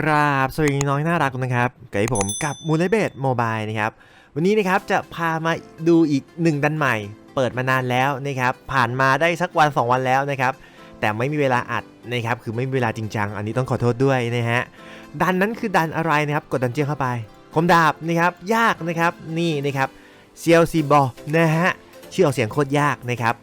กราบสวัสดีน้องน่ารักนะครับกับผมกับมูลเบดโมบายนะครับวันนี้นะครับจะพามาดูอีกหนึ่งดันใหม่ เปิดมานานแล้วนะครับผ่านมาได้สักวัน 2 วันแล้วนะครับแต่ไม่มีเวลาอัดนะครับคือไม่มีเวลาจริงจังอันนี้ต้องขอโทษด้วยนะฮะดันนั้นคือดันอะไรนะครับกดดันเจียงเข้าไปคมดาบนะครับยากนะครับนี่นะครับเซียวซีบอนะฮะชื่อออกเสียงโคตรยากนะครับ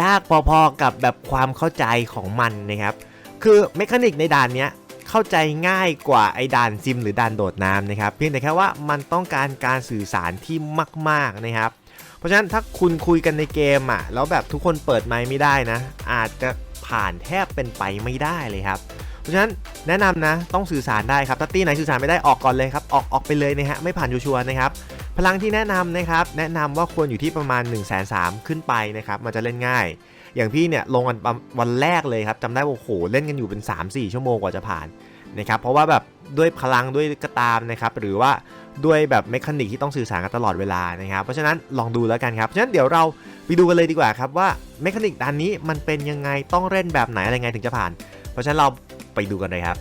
ยากพอๆกับแบบความเข้าใจของมันนะครับคือเมคานิกในด่านเนี้ย เข้าใจง่ายกว่าไอ้ด่านซิม หรือด่านโดดน้ำนะครับเพียงแต่แค่ว่ามันต้องการการสื่อสารที่มาก ๆนะครับ เพราะฉะนั้นถ้าคุณคุยกันในเกมอะแล้วแบบทุกคนเปิดไมค์ไม่ได้นะ อาจจะผ่านแทบเป็นไปไม่ได้เลยครับเพราะฉะนั้นแนะนำนะต้องสื่อสารได้ครับถ้าตีไหนสื่อสารไม่ได้ออกก่อนเลยครับออกออกไปเลยนะฮะไม่ผ่านชัวร์นะครับพลังที่แนะนำนะครับแนะนำว่าควรอยู่ที่ประมาณ1 3 0 0 0 0ขึ้นไปนะครับมันจะเล่นง่าย อย่างพี่เนี่ยลงกันวันแรกเลยครับจำได้ว่าโอ้โหเล่นกันอยู่เป็น 3-4 ชั่วโมงกว่าจะผ่านนะครับเพราะว่าแบบด้วยพลังด้วยกระตามนะครับหรือว่าด้วยแบบเมคานิกที่ต้องสื่อสารกันตลอดเวลานะครับเพราะฉะนั้นลองดูแล้วกันครับฉะนั้นเดี๋ยวเราไปดูกันเลยดีกว่าครับว่าเมคานิกด้านนี้มันเป็นยังไงต้องเล่นแบบไหนอะไรไงถึงจะผ่าน เพราะฉะนั้นเราไปดูกันเลยครับ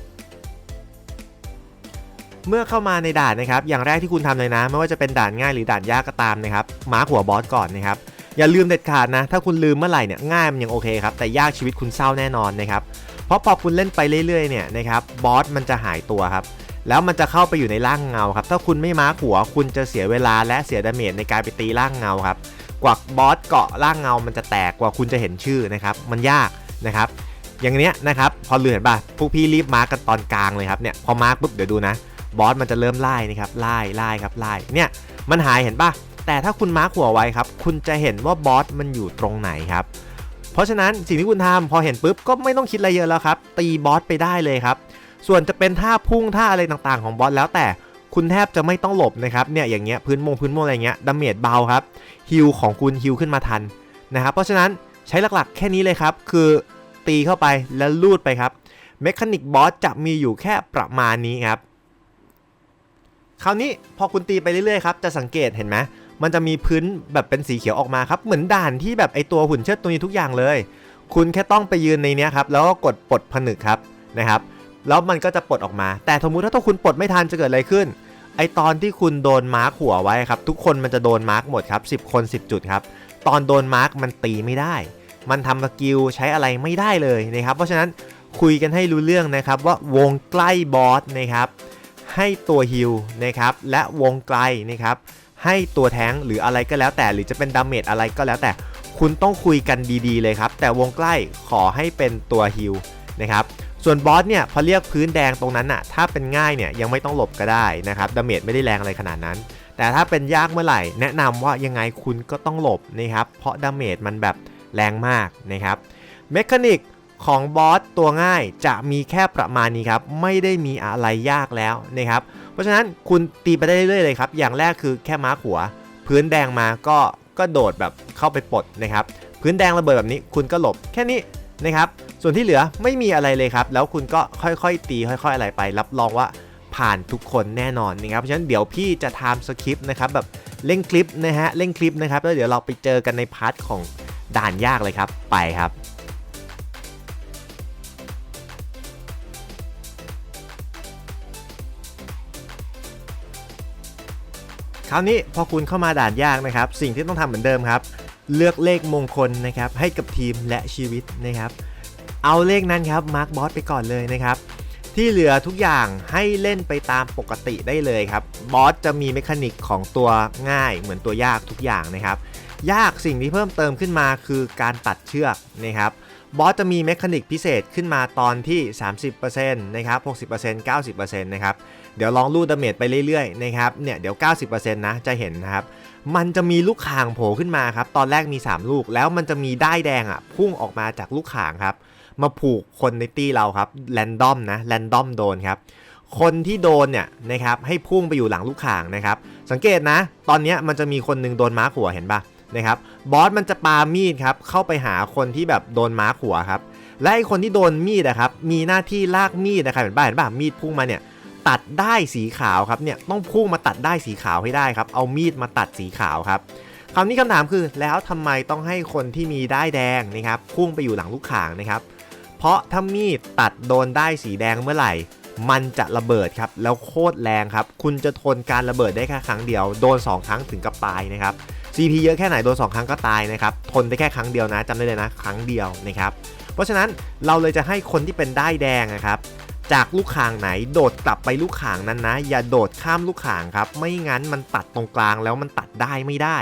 เมื่อเข้ามาในด่านนะครับ อย่างแรกที่คุณทำเลยนะ ไม่ว่าจะเป็นด่านง่ายหรือด่านยากก็ตามนะครับ มาร์คหัวบอสก่อนนะครับ อย่าลืมเด็ดขาดนะ ถ้าคุณลืมเมื่อไหร่เนี่ยง่ายมันยังโอเคครับ แต่ยากชีวิตคุณเศร้าแน่นอนนะครับ เพราะพอคุณเล่นไปเรื่อยๆเนี่ยนะครับบอสมันจะหายตัวครับ แล้วมันจะเข้าไปอยู่ในร่างเงาครับ ถ้าคุณไม่มาร์คหัวคุณจะเสียเวลาและเสียดาเมจในการไปตีร่างเงาครับ กว่าบอสเกาะร่างเงา มันจะแตกกว่าคุณจะเห็นชื่อนะครับ มันยากนะครับ อย่างเนี้ยนะครับพอเลือเห็นป่ะพวกพี่รีบมาร์กกันตอนกลางเลยครับเนี่ยพอมาร์กปุ๊บเดี๋ยวดูนะบอสมันจะเริ่มไล่นะครับไล่ไล่ครับไล่เนี่ยมันหายเห็นป่ะ แต่ถ้าคุณมาร์คหัวไว้ครับ คุณจะเห็นว่าบอสมันอยู่ตรงไหนครับ เพราะฉะนั้นสิ่งที่คุณทำพอเห็นปุ๊บก็ไม่ต้องคิดอะไรเยอะแล้วครับ ตีบอสไปได้เลยครับ ส่วนจะเป็นท่าพุ่งท่าอะไรต่างๆของบอสแล้วแต่คุณแทบจะไม่ต้องหลบนะครับเนี่ยอย่างเงี้ยพื้นมงพื้นมงอะไรเงี้ยดาเมจเบาครับฮิลของคุณฮิลขึ้นมาทันนะครับเพราะฉะนั้นใช้หลักๆ แค่นี้เลยครับคือตีเข้าไปแล้วลูดไปครับเมคานิกบอสจะมีอยู่แค่ประมาณนี้ครับคราวนี้พอคุณตีไปเรื่อยๆครับจะสังเกตเห็นไหม มันจะมีพื้นแบบเป็นสีเขียวออกมาครับ เหมือนด่านที่แบบไอตัวหุ่นเชิดตัวนี้ทุกอย่างเลย คุณแค่ต้องไปยืนในนี้ครับ แล้วก็กดปลดผนึกครับนะครับแล้วมันก็จะปลดออกมา แต่สมมติถ้าคุณปลดไม่ทันจะเกิดอะไรขึ้น ไอตอนที่คุณโดนมาร์คหัวไว้ครับ ทุกคนมันจะโดนมาร์คหมดครับ10 คน 10 จุดครับ ตอนโดนมาร์คมันตีไม่ได้ มันทำสกิลใช้อะไรไม่ได้เลยนะครับ เพราะฉะนั้นคุยกันให้รู้เรื่องนะครับว่าวงใกล้บอสนะครับให้ตัวฮิลนะครับและวงไกลนะครับ ให้ตัวแท้งหรืออะไรก็แล้วแต่ หรือจะเป็นดาเมจอะไรก็แล้วแต่ คุณต้องคุยกันดีๆเลยครับ แต่วงใกล้ขอให้เป็นตัวฮิลนะครับส่วนบอสเนี่ยพอเรียกพื้นแดงตรงนั้นอะถ้าเป็นง่ายเนี่ยยังไม่ต้องหลบก็ได้นะครับดาเมจไม่ได้แรงอะไรขนาดนั้น แต่ถ้าเป็นยากเมื่อไหร่ แนะนำว่ายังไงคุณก็ต้องหลบนะครับเพราะดาเมจมันแบบแรงมากนะครับเมคานิก ของบอสตัวง่ายจะมีแค่ประมาณนี้ครับ ไม่ได้มีอะไรยากแล้วนะครับ เพราะฉะนั้นคุณตีไปได้เรื่อยๆเลยครับ อย่างแรกคือแค่ม้าหัว พื้นแดงมาก็ก็โดดแบบเข้าไปปลดนะครับ พื้นแดงระเบิดแบบนี้คุณก็หลบแค่นี้นะครับ ส่วนที่เหลือไม่มีอะไรเลยครับ แล้วคุณก็ค่อยๆ ตีค่อย ๆ อะไรไป รับรองว่าผ่านทุกคนแน่นอนนะครับ เพราะฉะนั้นเดี๋ยวพี่จะทำสคริปต์นะครับแบบเร่งคลิปนะฮะเร่งคลิปนะครับแล้วเดี๋ยวเราไปเจอกันในพาร์ทของด่านยากเลยครับ ไปครับ คราวนี้พอคุณเข้ามาด่านยากนะครับ สิ่งที่ต้องทำเหมือนเดิมครับ เลือกเลขมงคลนะครับให้กับทีมและชีวิตนะครับ เอาเลขนั้นครับมาร์คบอสไปก่อนเลยนะครับ ที่เหลือทุกอย่างให้เล่นไปตามปกติได้เลยครับบอสจะมีเมคานิกของตัวง่ายเหมือนตัวยากทุกอย่างนะครับ ยากสิ่งที่เพิ่มเติมขึ้นมาคือการตัดเชือกนะครับ บอสจะมีเมคานิกพิเศษขึ้นมาตอนที่ 30%นะครับ 60% 90%นะครับ เดี๋ยวลองรูดดาเมจไปเรื่อยๆนะครับ เนี่ยเดี๋ยว 90%นะจะเห็นนะครับ มันจะมีลูกข่างโผล่ขึ้นมาครับ ตอนแรกมี 3 ลูก แล้วมันจะมีได้ายแดงอะพุ่งออกมาจากลูกข่างครับ มาผูกคนในตี้เราครับ แรนดอมนะ แรนดอมโดนครับ คนที่โดนเนี่ยนะครับให้พุ่งไปอยู่หลังลูกข่างนะครับ สังเกตนะ ตอนเนี้ยมันจะมีคนหนึงโดนม้าหัวเห็นปะ นะครับบอสมันจะปามีดครับเข้าไปหาคนที่แบบโดนม้าหัวครับและไอคนที่โดนมีดนะครับมีหน้าที่ลากมีดนะครับเห็นป่ะเห็นป่ะมีดพุ่งมาเนี่ยตัดได้สีขาวครับเนี่ยต้องพุ่งมาตัดได้สีขาวให้ได้ครับเอามีดมาตัดสีขาวครับคราวนี้คำถามคือแล้วทำไมต้องให้คนที่มีได้แดงนะครับพุ่งไปอยู่หลังลูกข่างนะครับ เพราะถ้ามีดตัดโดนได้สีแดงเมื่อไหร่ มันจะระเบิดครับแล้วโคตรแรงครับ คุณจะทนการระเบิดได้แค่ครั้งเดียว โดน 2 ครั้งถึงกับตายนะครับ CP เยอะแค่ไหนโดน2ครั้งก็ตายนะครับทนได้แค่ครั้งเดียวนะจำได้เลยนะครั้งเดียวนะครับเพราะฉะนั้นเราเลยจะให้คนที่เป็นได้แดงนะครับจากลูกข่างไหนโดดกลับไปลูกข่างนั้นนะ อย่าโดดข้ามลูกข่างครับไม่งั้นมันตัดตรงกลางแล้วมันตัดได้ไม่ได้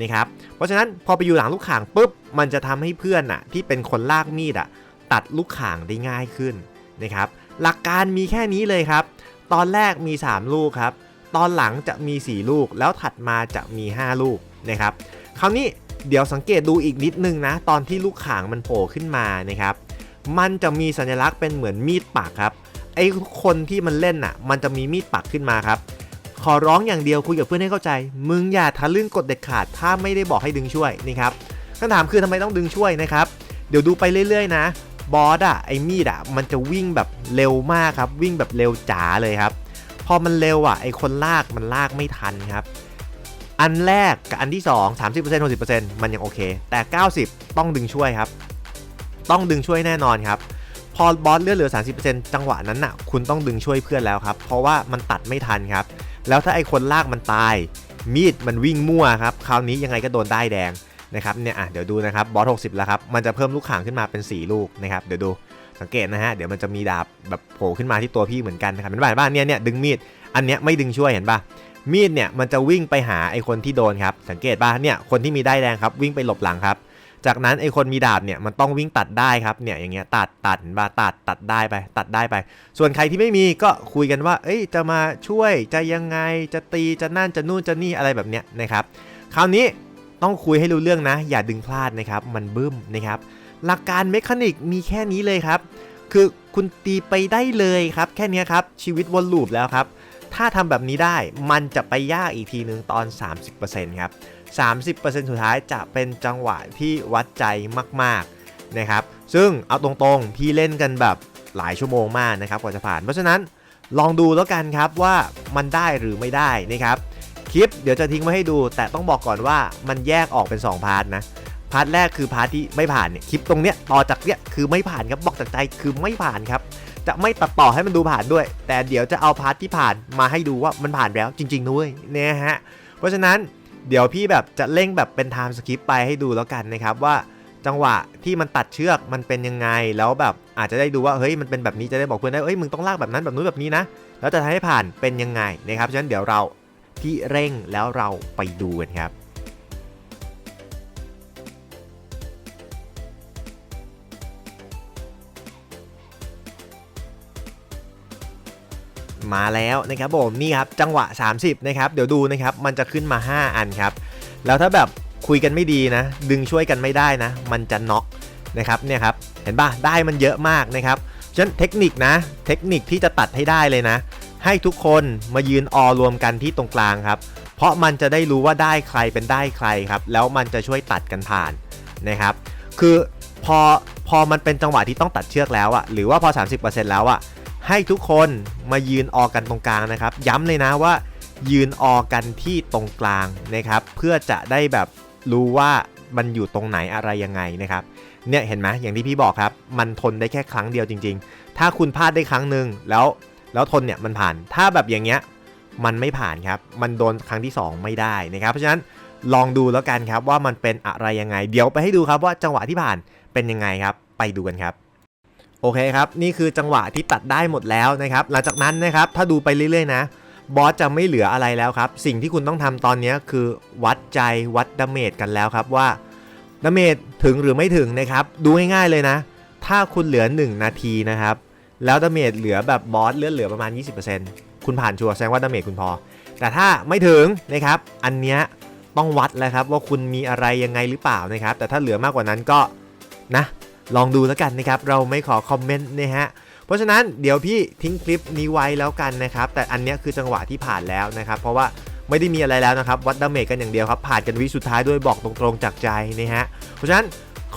นะครับเพราะฉะนั้นพอไปอยู่หลังลูกข่างปุ๊บมันจะทำให้เพื่อนอะที่เป็นคนลากมีดอะตัดลูกข่างได้ง่ายขึ้นนะครับหลักการมีแค่นี้เลยครับ ตอนแรกมี 3 ลูกครับ ตอนหลังจะมี 4 ลูกแล้วถัดมาจะมี 5 ลูก นะครับคราวนี้เดี๋ยวสังเกตดูอีกนิดนึงนะ ตอนที่ลูกข่างมันโผล่ขึ้นมานะครับมันจะมีสัญลักษณ์เป็นเหมือนมีดปักครับไอ้คนที่มันเล่นน่ะ มันจะมีมีดปักขึ้นมาครับ ขอร้องอย่างเดียวคุยกับเพื่อนให้เข้าใจ มึงอย่าทะลึ่งกดเด็ดขาด ถ้าไม่ได้บอกให้ดึงช่วยนี่ครับคำถามคือทำไมต้องดึงช่วยนะครับ เดี๋ยวดูไปเรื่อยๆ นะ บอสอะไอ้มีดอะมันจะวิ่งแบบเร็วมากครับ วิ่งแบบเร็วจ๋าเลยครับ พอมันเร็วอะไอ้คนลากมันลากไม่ทันครับ อันแรกกับอันที่ 2 30% 60%มันยังโอเค แต่ 90 ต้องดึงช่วยครับ ต้องดึงช่วยแน่นอนครับ พอบอสเลือดเหลือ 30%จังหวะนั้นน่ะ คุณต้องดึงช่วยเพื่อนแล้วครับ เพราะว่ามันตัดไม่ทันครับ แล้วถ้าไอ้คนลากมันตาย มีดมันวิ่งมั่วครับ คราวนี้ยังไงก็โดนได้แดงนะครับ เนี่ยอะเดี๋ยวดูนะครับ บอส 60 แล้วครับ มันจะเพิ่มลูกข่างขึ้นมาเป็น 4 ลูกนะครับ เดี๋ยวดู สังเกตนะฮะ เดี๋ยวมันจะมีดาบแบบโผล่ขึ้นมาที่ตัวพี่เหมือนกันนะครับเห็นป่ะเห็นเนี่ยเนี่ยดึงมีด อันเนี้ยไม่ดึงช่วยเห็นปะ มีดเนี่ยมันจะวิ่งไปหาไอคนที่โดนครับ สังเกตป่ะเนี่ยคนที่มีได้แดงครับวิ่งไปหลบหลังครับ จากนั้นไอคนมีดาบเนี่ยมันต้องวิ่งตัดได้ครับเนี่ยอย่างเงี้ยตัดตัดเห็นป่ะตัดตัดได้ไป ตัดได้ไป ส่วนใครที่ไม่มีก็คุยกันว่า เอ้ยจะมาช่วยจะยังไงจะตีจะนั่นจะนู่นจะนี่อะไรแบบเนี้ยนะครับคราวนี้ต้องคุยให้รู้เรื่องนะ อย่าดึงพลาดนะครับ มันบึ้มนะครับ หลักการเมคานิกมีแค่นี้เลยครับ คือคุณตีไปได้เลยครับ แค่นี้ครับ ชีวิตวนลูปแล้วครับ ถ้าทำแบบนี้ได้มันจะไปยากอีกทีนึงตอน 30%ครับ 30%สุดท้ายจะเป็นจังหวะที่วัดใจมากๆนะครับซึ่งเอาตรงๆ พี่เล่นกันแบบหลายชั่วโมงมากนะครับกว่าจะผ่าน เพราะฉะนั้นลองดูแล้วกันครับว่ามันได้หรือไม่ได้นะครับคลิปเดี๋ยวจะทิ้งไว้ให้ดู แต่ต้องบอกก่อนว่ามันแยกออกเป็น 2 พาร์ทนะพาร์ทแรกคือพาร์ทที่ไม่ผ่านเนี่ยคลิปตรงเนี้ยต่อจากเนี้ยคือไม่ผ่านครับบอกจากใจคือไม่ผ่านครับ จะไม่ตัดต่อให้มันดูผ่านด้วย แต่เดี๋ยวจะเอาพาร์ทที่ผ่านมาให้ดูว่ามันผ่านแล้วจริงๆด้วยเนี่ยฮะเพราะฉะนั้นเดี๋ยวพี่แบบจะเร่งแบบเป็นไทม์สคริปไปให้ดูแล้วกันนะครับว่าจังหวะที่มันตัดเชือกมันเป็นยังไงแล้วแบบอาจจะได้ดูว่าเฮ้ยมันเป็นแบบนี้จะได้บอกเพื่อนได้เอ้ยมึงต้องลากแบบนั้นแบบนู้นแบบนี้นะแล้วจะทำให้ผ่านเป็นยังไงนะครับฉะนั้นเดี๋ยวเราพี่เร่งแล้วเราไปดูกันครับ มาแล้วนะครับผมนี่ครับจังหวะ 30นะครับเดี๋ยวดูนะครับมันจะขึ้นมา 5 อันครับแล้วถ้าแบบคุยกันไม่ดีนะ ดึงช่วยกันไม่ได้นะ มันจะน็อกนะครับเนี่ยครับเห็นป่ะได้มันเยอะมากนะครับฉะนั้นเทคนิคนะ เทคนิคที่จะตัดให้ได้เลยนะ ให้ทุกคนมายืนออรวมกันที่ตรงกลางครับ เพราะมันจะได้รู้ว่าได้ใครเป็นได้ใครครับ แล้วมันจะช่วยตัดกันผ่านนะครับ คือพอพอมันเป็นจังหวะที่ต้องตัดเชือกแล้วอะหรือว่าพอ 30%แล้วอะ ให้ทุกคนมายืนออกันตรงกลางนะครับ ย้ำเลยนะว่า ยืนออกันที่ตรงกลางนะครับ เพื่อจะได้แบบรู้ว่ามันอยู่ตรงไหนอะไรยังไงนะครับเนี่ยเห็นไหมอย่างที่พี่บอกครับ มันทนได้แค่ครั้งเดียวจริง ๆ ถ้าคุณพลาดได้ครั้งหนึ่งแล้วแล้วทนเนี่ยมันผ่าน ถ้าแบบอย่างเงี้ยมันไม่ผ่านครับ มันโดนครั้งที่ 2 ไม่ได้นะครับ เพราะฉะนั้นลองดูแล้วกันครับว่ามันเป็นอะไรยังไง เดี๋ยวไปให้ดูครับว่าจังหวะที่ผ่านเป็นยังไงครับ ไปดูกันครับ โอเคครับ นี่คือจังหวะที่ตัดได้หมดแล้วนะครับ หลังจากนั้นนะครับ ถ้าดูไปเรื่อยๆนะ บอสจะไม่เหลืออะไรแล้วครับ สิ่งที่คุณต้องทำตอนนี้คือวัดใจวัดดาเมจกันแล้วครับว่าดาเมจถึงหรือไม่ถึงนะครับ ดูง่ายๆเลยนะ ถ้าคุณเหลือ 1 นาทีนะครับ แล้วดาเมจเหลือแบบบอสเลือดเหลือประมาณ 20%คุณผ่านชัวร์แสดงว่าดาเมจคุณพอ แต่ถ้าไม่ถึงนะครับ อันเนี้ยต้องวัดแล้วครับว่าคุณมีอะไรยังไงหรือเปล่านะครับ แต่ถ้าเหลือมากกว่านั้นก็นะ ลองดูแล้วกันนะครับ เราไม่ขอคอมเมนต์นะฮะ เพราะฉะนั้นเดี๋ยวพี่ทิ้งคลิปนี้ไว้แล้วกันนะครับ แต่อันนี้คือจังหวะที่ผ่านแล้วนะครับ เพราะว่าไม่ได้มีอะไรแล้วนะครับ วัดดาเมจกันอย่างเดียวครับ ผ่านกันวิสุดท้ายด้วยบอกตรงๆจากใจนะฮะ เพราะฉะนั้น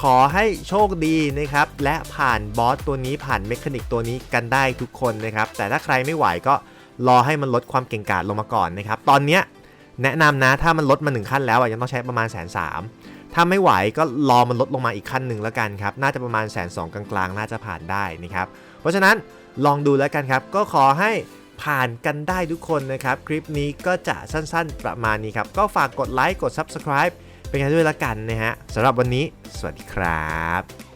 ขอให้โชคดีนะครับ และผ่านบอสตัวนี้ผ่านเมคานิกตัวนี้กันได้ทุกคนนะครับ แต่ถ้าใครไม่ไหวก็รอให้มันลดความเก่งกาจลงมาก่อนนะครับ ตอนเนี้ยแนะนำนะถ้ามันลดมาหนึ่งขั้นแล้วอะยังต้องใช้ประมาณแสนสาม ถ้าไม่ไหวก็รอมันลดลงมาอีกขั้นหนึ่งแล้วกันครับ น่าจะประมาณแสนสองกลางๆ น่าจะผ่านได้นะครับ เพราะฉะนั้นลองดูแล้วกันครับ ก็ขอให้ผ่านกันได้ทุกคนนะครับ คลิปนี้ก็จะสั้นๆประมาณนี้ครับ ก็ฝากกดไลค์ กด Subscribe เป็นกันด้วยละกันนะฮะสำหรับวันนี้ สวัสดีครับ